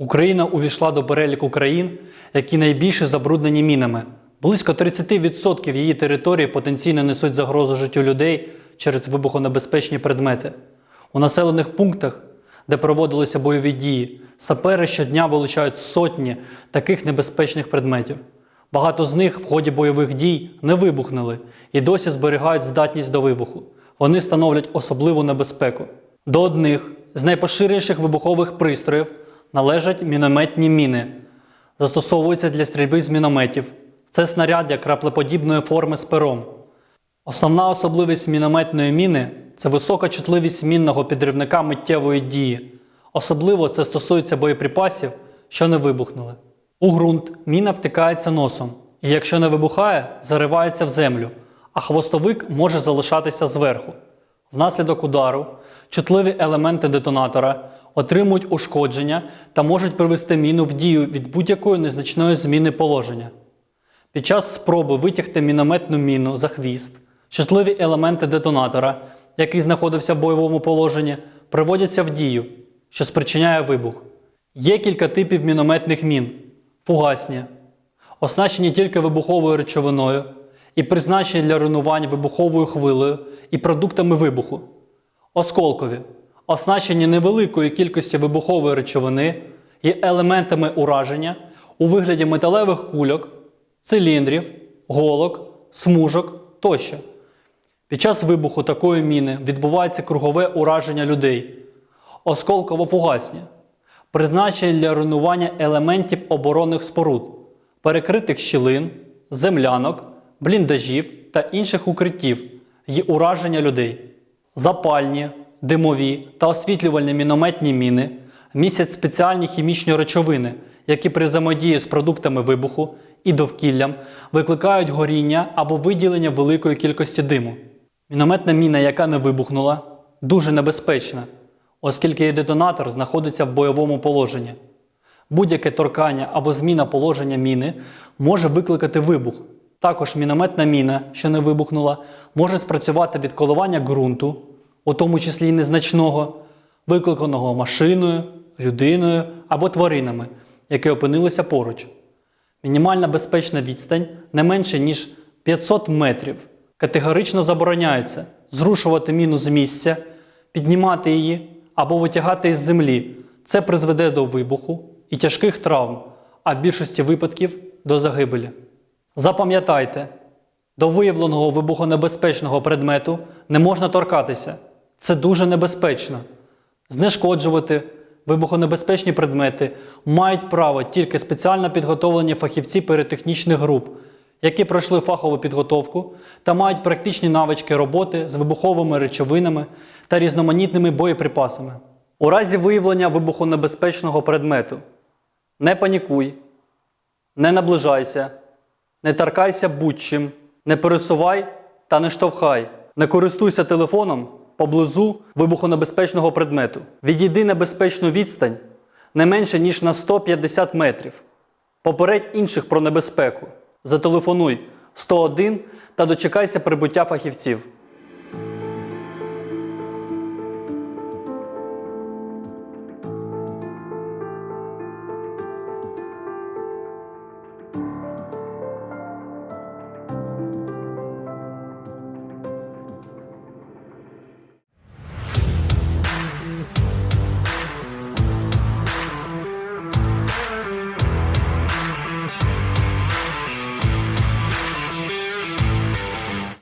Україна увійшла до переліку країн, які найбільше забруднені мінами. Близько 30% її території потенційно несуть загрозу життю людей через вибухонебезпечні предмети. У населених пунктах, де проводилися бойові дії, сапери щодня вилучають сотні таких небезпечних предметів. Багато з них в ході бойових дій не вибухнули і досі зберігають здатність до вибуху. Вони становлять особливу небезпеку. До одних з найпоширеніших вибухових пристроїв належать мінометні міни. Застосовуються для стрільби з мінометів. Це снаряддя краплеподібної форми з пером. Основна особливість мінометної міни це висока чутливість мінного підривника миттєвої дії. Особливо це стосується боєприпасів, що не вибухнули. У ґрунт міна втикається носом, і якщо не вибухає, заривається в землю, а хвостовик може залишатися зверху. Внаслідок удару чутливі елементи детонатора отримують ушкодження та можуть привести міну в дію від будь-якої незначної зміни положення. Під час спроби витягти мінометну міну за хвіст, чутливі елементи детонатора, який знаходився в бойовому положенні, приводяться в дію, що спричиняє вибух. Є кілька типів мінометних мін: фугасні, оснащені тільки вибуховою речовиною і призначені для руйнування вибуховою хвилею і продуктами вибуху. Осколкові, оснащені невеликою кількістю вибухової речовини і елементами ураження у вигляді металевих кульок, циліндрів, голок, смужок тощо. Під час вибуху такої міни відбувається кругове ураження людей. Осколково-фугасні, призначені для руйнування елементів оборонних споруд, перекритих щілин, землянок, бліндажів та інших укриттів і ураження людей. Запальні, димові та освітлювальні мінометні міни містять спеціальні хімічні речовини, які при взаємодії з продуктами вибуху і довкіллям викликають горіння або виділення великої кількості диму. Мінометна міна, яка не вибухнула, дуже небезпечна, оскільки її детонатор знаходиться в бойовому положенні. Будь-яке торкання або зміна положення міни може викликати вибух. Також мінометна міна, що не вибухнула, може спрацювати від коливання ґрунту, у тому числі й незначного, викликаного машиною, людиною або тваринами, які опинилися поруч. Мінімальна безпечна відстань не менше, ніж 500 метрів. Категорично забороняється зрушувати міну з місця, піднімати її або витягати із землі. Це призведе до вибуху і тяжких травм, а в більшості випадків до загибелі. Запам'ятайте, до виявленого вибухонебезпечного предмету не можна торкатися. Це дуже небезпечно. Знешкоджувати вибухонебезпечні предмети мають право тільки спеціально підготовлені фахівці піротехнічних груп, які пройшли фахову підготовку та мають практичні навички роботи з вибуховими речовинами та різноманітними боєприпасами. У разі виявлення вибухонебезпечного предмету не панікуй, не наближайся, не торкайся будь-чим, не пересувай та не штовхай, не користуйся телефоном поблизу вибухонебезпечного предмету. Відійди на безпечну відстань не менше, ніж на 150 метрів. Попередь інших про небезпеку. Зателефонуй 101 та дочекайся прибуття фахівців.